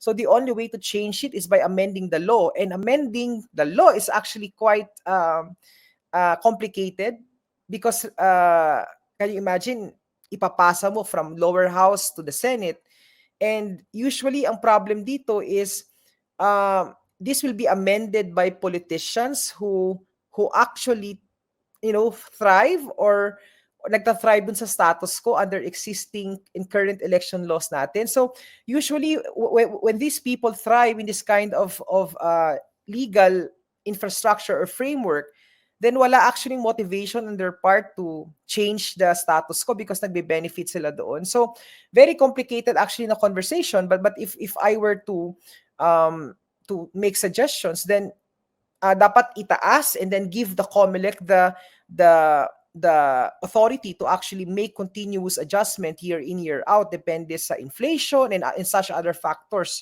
So the only way to change it is by amending the law. And amending the law is actually quite um, uh, complicated because uh, can you imagine, ipapasa mo from lower house to the Senate. And usually, ang problem dito is um, this will be amended by politicians who who actually you know thrive or nagta-thrive dun sa status quo under existing and current election laws natin. So usually when these people thrive in this kind of of uh, legal infrastructure or framework, then wala actually motivation on their part to change the status quo because nagbe-benefit sila doon. So very complicated actually na conversation but but if if I were to um to make suggestions then uh, dapat itaas and then give the COMELEC the the the authority to actually make continuous adjustment year in year out depende sa inflation and, uh, and such other factors